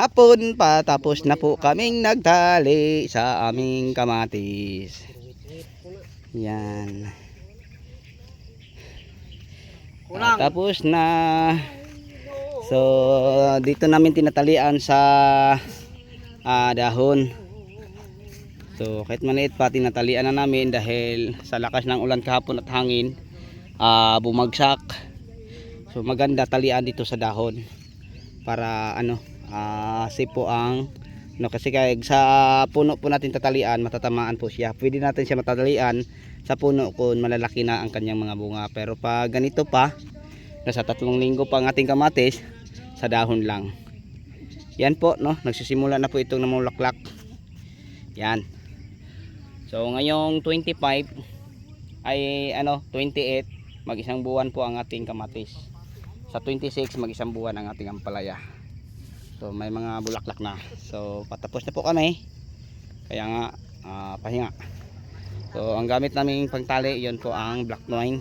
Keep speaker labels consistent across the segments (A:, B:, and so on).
A: hapon pa tapos na po kaming nagtali sa aming kamatis. Yan. Ah, tapos na. So, dito namin tinatalian sa ah, dahon. So, kahit maliit pa, tinatalian na namin dahil sa lakas ng ulan kahapon at hangin, ah, bumagsak. So, maganda talian dito sa dahon para ano, ah, safe po ang no kasi kaya sa puno po natin tatalian matatamaan po siya. Pwede natin siya matatalian sa puno kung malalaki na ang kanyang mga bunga. Pero pag ganito pa nasa tatlong linggo pa ang ating kamatis sa dahon lang. Yan po no nagsisimula na po itong namulaklak. Yan. So ngayong 25 ay ano 28 mag isang buwan po ang ating kamatis. Sa 26 mag isang buwan ang ating ampalaya so may mga bulaklak na. So patapos na po kami. Kaya nga ah, pahinga. So ang gamit naming pangtali yon po ang black twine.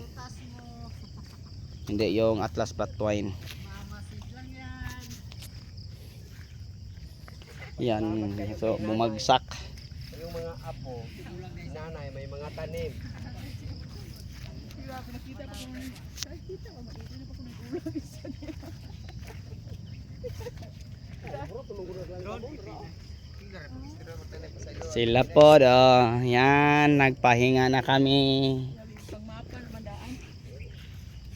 A: Hindi yung atlas black twine. Yan so bumagsak.
B: Yung mga apo, nanay may mga tanim.
A: Sila po do. Yan nagpahinga na kami.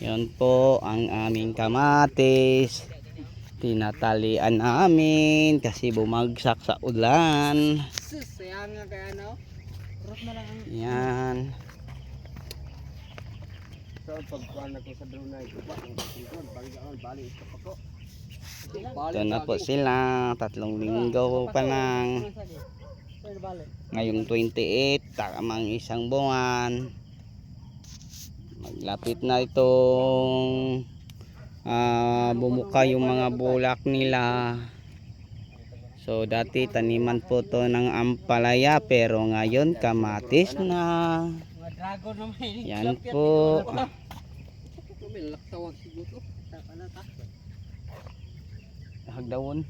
A: Yun po ang aming kamatis. Tinatalian namin kasi bumagsak sa ulan.
B: Na
A: yan.
B: So, pagkuhan ako sa drone iba, ang tingkon, banggaan, bali, ito pa ko.
A: Ito na po sila. Tatlong linggo pa lang. Ngayong 28 tamang isang buwan. Maglapit na itong ah, bumuka yung mga bulak nila. So dati taniman po to ng ampalaya pero ngayon kamatis na.
B: Na may
A: yan po Hagdawon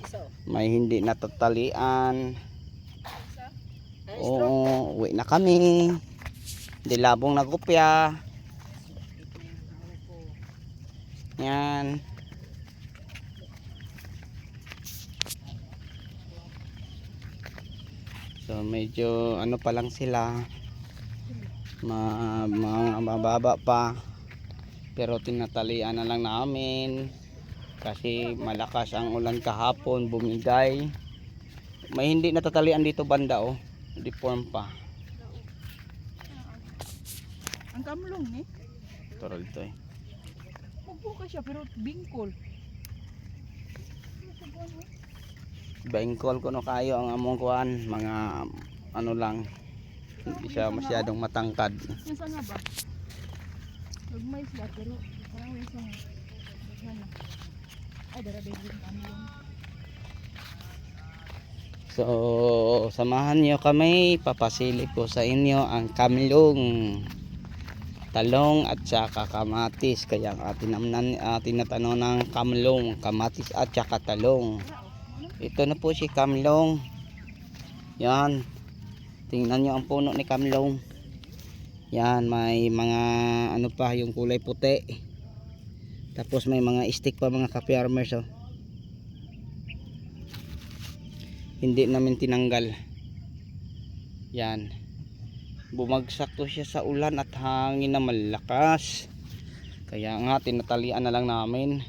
B: Isa.
A: may hindi natatalian. Oo uwi na kami. Dilabong na kopya yan. So medyo ano pa lang sila. Ma, ma mababa pa. Pero tinatalian na lang namin kasi malakas ang ulan kahapon bumigay may hindi natatalian dito banda oh deform pa
C: Ang kamlong eh.
A: Turol to eh.
C: Magbuka siya pero bingkol.
A: Bengkol ko no kayo ang among kuan mga ano lang hindi siya masyadong matangkad
C: Nasa nga ba? Nagmay sila pero parang yung kamlong?
A: So samahan niyo kami. Papasili ko sa inyo ang kamlong talong at saka kamatis. Kaya ang atin namnan atin na tanong ng kamlong kamatis at saka talong. Ito na po si kamlong. Yan. Tingnan nyo ang puno ni kamlong. Yan may mga ano pa yung kulay puti tapos may mga stick pa mga ka-farmers oh. hindi namin tinanggal. Yan. Bumagsak to siya sa ulan at hangin na malakas. Kaya nga tinatalian na lang namin.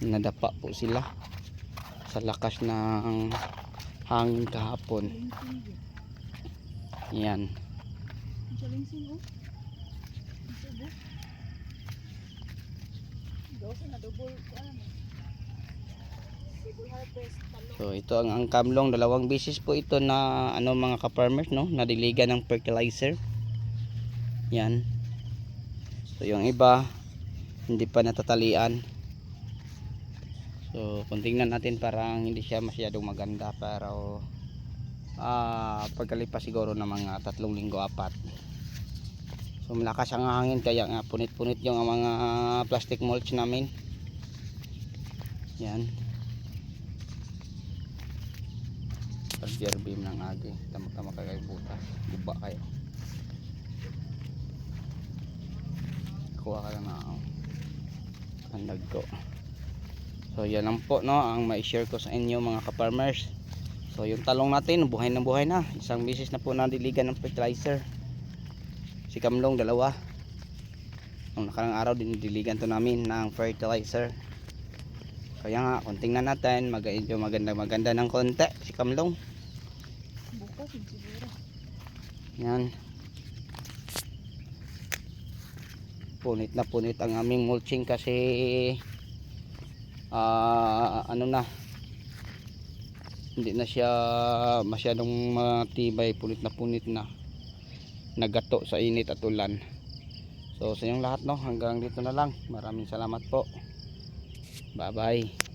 A: Nadapa po sila sa lakas ng hangin kahapon. Yan
C: Ang chalingsing oh. Ang subo.
A: So ito ang ang kamlong dalawang beses po ito na ano mga ka-farmers no, nadiligan ng fertilizer. Yan. So yung iba hindi pa natatalian. So kung tingnan natin parang hindi siya masyadong maganda pero ah pagkalipas siguro ng mga tatlong linggo apat. So malakas ang hangin kaya nga punit-punit yung mga plastic mulch namin. Yan. Barrier beam ng agi. Tama-tama kayo butas. Guba kayo. Kuha ka lang na ako. Pandag ko. So yan lang po no ang mai-share ko sa inyo mga ka-farmers. So yung talong natin buhay na buhay na. Isang bisis na po nadiligan ng fertilizer. Si Kamlong dalawa. Nung nakarang araw dinidiligan to namin ng fertilizer. Kaya nga konting na natin mag maganda maganda ng konti si Kamlong.
C: Bukas siguro.
A: Yan. Punit na punit ang aming mulching kasi ah ano na hindi na siya masyadong matibay punit na punit na nagato sa init at ulan. So sa inyong lahat no hanggang dito na lang. Maraming salamat po. Bye bye